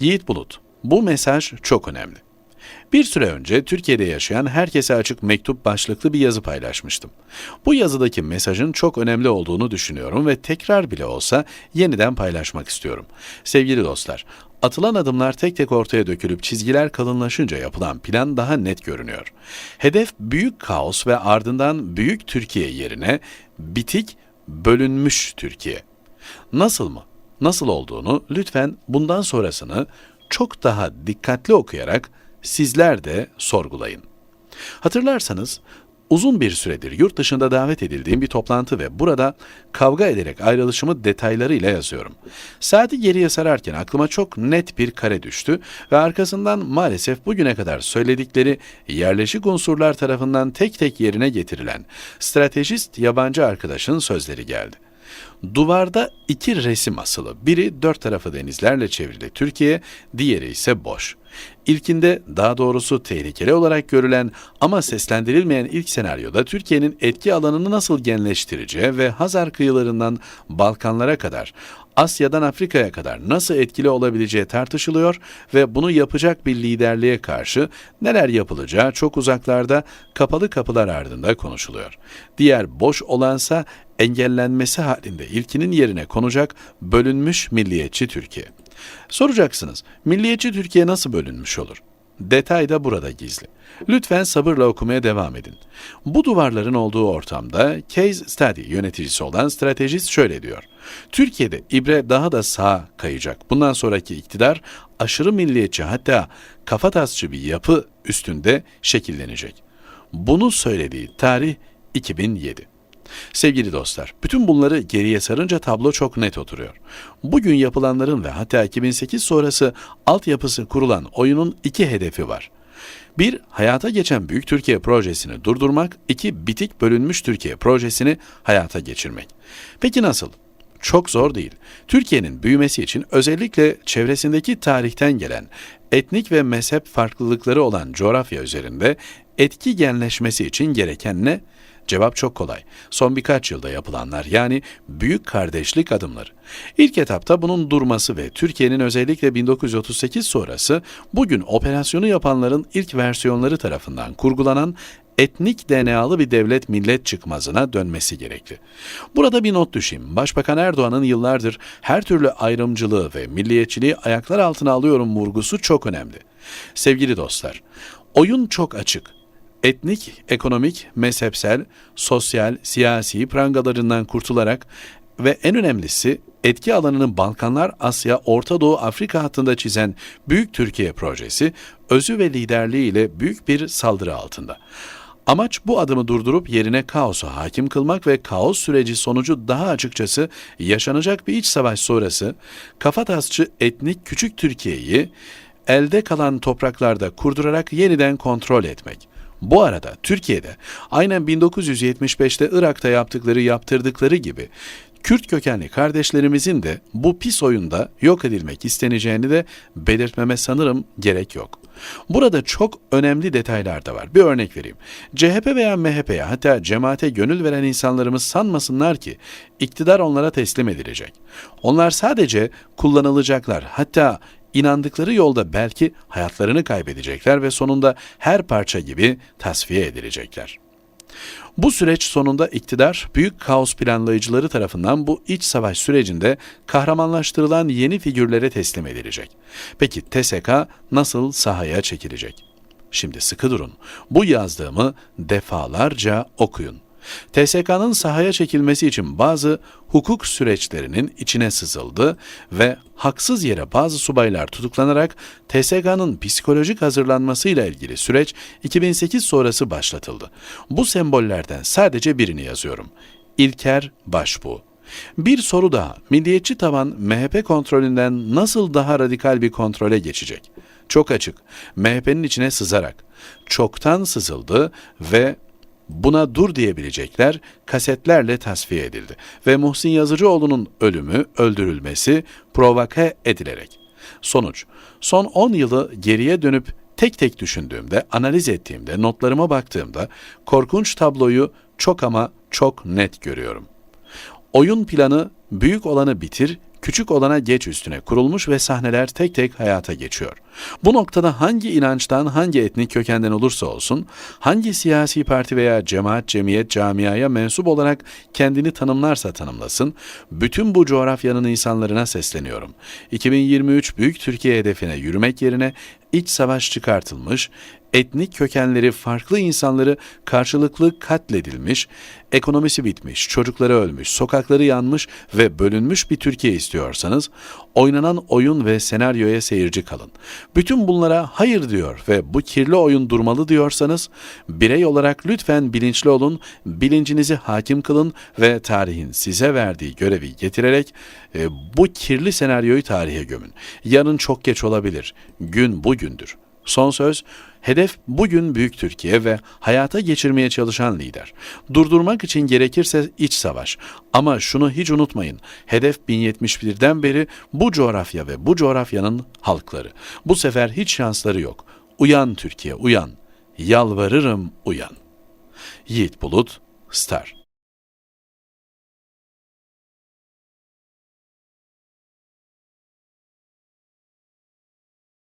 Yiğit Bulut, bu mesaj çok önemli. Bir süre önce Türkiye'de yaşayan herkese açık mektup başlıklı bir yazı paylaşmıştım. Bu yazıdaki mesajın çok önemli olduğunu düşünüyorum ve tekrar bile olsa yeniden paylaşmak istiyorum. Sevgili dostlar, atılan adımlar tek tek ortaya dökülüp çizgiler kalınlaşınca yapılan plan daha net görünüyor. Hedef büyük kaos ve ardından büyük Türkiye yerine bitik, bölünmüş Türkiye. Nasıl mı? Nasıl olduğunu lütfen bundan sonrasını çok daha dikkatli okuyarak sizler de sorgulayın. Hatırlarsanız uzun bir süredir yurt dışında davet edildiğim bir toplantı ve burada kavga ederek ayrılışımı detaylarıyla yazıyorum. Saati geriye sararken aklıma çok net bir kare düştü ve arkasından maalesef bugüne kadar söyledikleri yerleşik unsurlar tarafından tek tek yerine getirilen stratejist yabancı arkadaşın sözleri geldi. Duvarda iki resim asılı. Biri dört tarafı denizlerle çevrili Türkiye, diğeri ise boş. İlkinde daha doğrusu tehlikeli olarak görülen ama seslendirilmeyen ilk senaryoda Türkiye'nin etki alanını nasıl genleştireceği ve Hazar kıyılarından Balkanlara kadar Asya'dan Afrika'ya kadar nasıl etkili olabileceği tartışılıyor ve bunu yapacak bir liderliğe karşı neler yapılacağı çok uzaklarda kapalı kapılar ardında konuşuluyor. Diğer boş olansa engellenmesi halinde ilkinin yerine konacak bölünmüş milliyetçi Türkiye. Soracaksınız, milliyetçi Türkiye nasıl bölünmüş olur? Detay da burada gizli. Lütfen sabırla okumaya devam edin. Bu duvarların olduğu ortamda Case Study yöneticisi olan stratejist şöyle diyor. Türkiye'de ibre daha da sağa kayacak. Bundan sonraki iktidar aşırı milliyetçi hatta kafatasçı bir yapı üstünde şekillenecek. Bunu söylediği tarih 2007. Sevgili dostlar, bütün bunları geriye sarınca tablo çok net oturuyor. Bugün yapılanların ve hatta 2008 sonrası altyapısı kurulan oyunun iki hedefi var. Bir, hayata geçen Büyük Türkiye projesini durdurmak, iki, bitik bölünmüş Türkiye projesini hayata geçirmek. Peki nasıl? Çok zor değil. Türkiye'nin büyümesi için özellikle çevresindeki tarihten gelen etnik ve mezhep farklılıkları olan coğrafya üzerinde etki genleşmesi için gereken ne? Cevap çok kolay. Son birkaç yılda yapılanlar yani büyük kardeşlik adımları. İlk etapta bunun durması ve Türkiye'nin özellikle 1938 sonrası bugün operasyonu yapanların ilk versiyonları tarafından kurgulanan etnik DNA'lı bir devlet millet çıkmazına dönmesi gerekli. Burada bir not düşeyim. Başbakan Erdoğan'ın yıllardır her türlü ayrımcılığı ve milliyetçiliği ayaklar altına alıyorum vurgusu çok önemli. Sevgili dostlar, oyun çok açık etnik, ekonomik, mezhepsel, sosyal, siyasi prangalarından kurtularak ve en önemlisi etki alanını Balkanlar, Asya, Orta Doğu, Afrika hattında çizen Büyük Türkiye projesi özü ve liderliğiyle büyük bir saldırı altında. Amaç bu adımı durdurup yerine kaosu hakim kılmak ve kaos süreci sonucu daha açıkçası yaşanacak bir iç savaş sonrası kafatasçı etnik küçük Türkiye'yi elde kalan topraklarda kurdurarak yeniden kontrol etmek. Bu arada Türkiye'de aynen 1975'te Irak'ta yaptıkları yaptırdıkları gibi Kürt kökenli kardeşlerimizin de bu pis oyunda yok edilmek isteneceğini de belirtmeme sanırım gerek yok. Burada çok önemli detaylar da var. Bir örnek vereyim. CHP veya MHP'ye hatta cemaate gönül veren insanlarımız sanmasınlar ki iktidar onlara teslim edilecek. Onlar sadece kullanılacaklar. Hatta inandıkları yolda belki hayatlarını kaybedecekler ve sonunda her parça gibi tasfiye edilecekler. Bu süreç sonunda iktidar büyük kaos planlayıcıları tarafından bu iç savaş sürecinde kahramanlaştırılan yeni figürlere teslim edilecek. Peki TSK nasıl sahaya çekilecek? Şimdi sıkı durun. Bu yazdığımı defalarca okuyun. TSK'nın sahaya çekilmesi için bazı hukuk süreçlerinin içine sızıldı ve haksız yere bazı subaylar tutuklanarak TSK'nın psikolojik hazırlanmasıyla ilgili süreç 2008 sonrası başlatıldı. Bu sembollerden sadece birini yazıyorum. İlker Başbuğ. Bir soru daha. Milliyetçi taban MHP kontrolünden nasıl daha radikal bir kontrole geçecek? Çok açık. MHP'nin içine sızarak. Çoktan sızıldı ve Buna dur diyebilecekler kasetlerle tasfiye edildi ve Muhsin Yazıcıoğlu'nun ölümü, öldürülmesi provoke edilerek. Sonuç, son 10 yılı geriye dönüp tek tek düşündüğümde, analiz ettiğimde, notlarıma baktığımda korkunç tabloyu çok ama çok net görüyorum. Oyun planı büyük olanı bitir, küçük olana geç üstüne kurulmuş ve sahneler tek tek hayata geçiyor. Bu noktada hangi inançtan, hangi etnik kökenden olursa olsun, hangi siyasi parti veya cemaat, cemiyet, camiaya mensup olarak kendini tanımlarsa tanımlasın, bütün bu coğrafyanın insanlarına sesleniyorum. 2023 Büyük Türkiye hedefine yürümek yerine iç savaş çıkartılmış, etnik kökenleri farklı insanları karşılıklı katledilmiş, ekonomisi bitmiş, çocukları ölmüş, sokakları yanmış ve bölünmüş bir Türkiye istiyorsanız, oynanan oyun ve senaryoya seyirci kalın. Bütün bunlara hayır diyor ve bu kirli oyun durmalı diyorsanız, birey olarak lütfen bilinçli olun, bilincinizi hakim kılın ve tarihin size verdiği görevi getirerek e, bu kirli senaryoyu tarihe gömün. Yarın çok geç olabilir. Gün bugündür. Son söz, hedef bugün Büyük Türkiye ve hayata geçirmeye çalışan lider. Durdurmak için gerekirse iç savaş. Ama şunu hiç unutmayın, hedef 1071'den beri bu coğrafya ve bu coğrafyanın halkları. Bu sefer hiç şansları yok. Uyan Türkiye, uyan. Yalvarırım uyan. Yiğit Bulut, Star.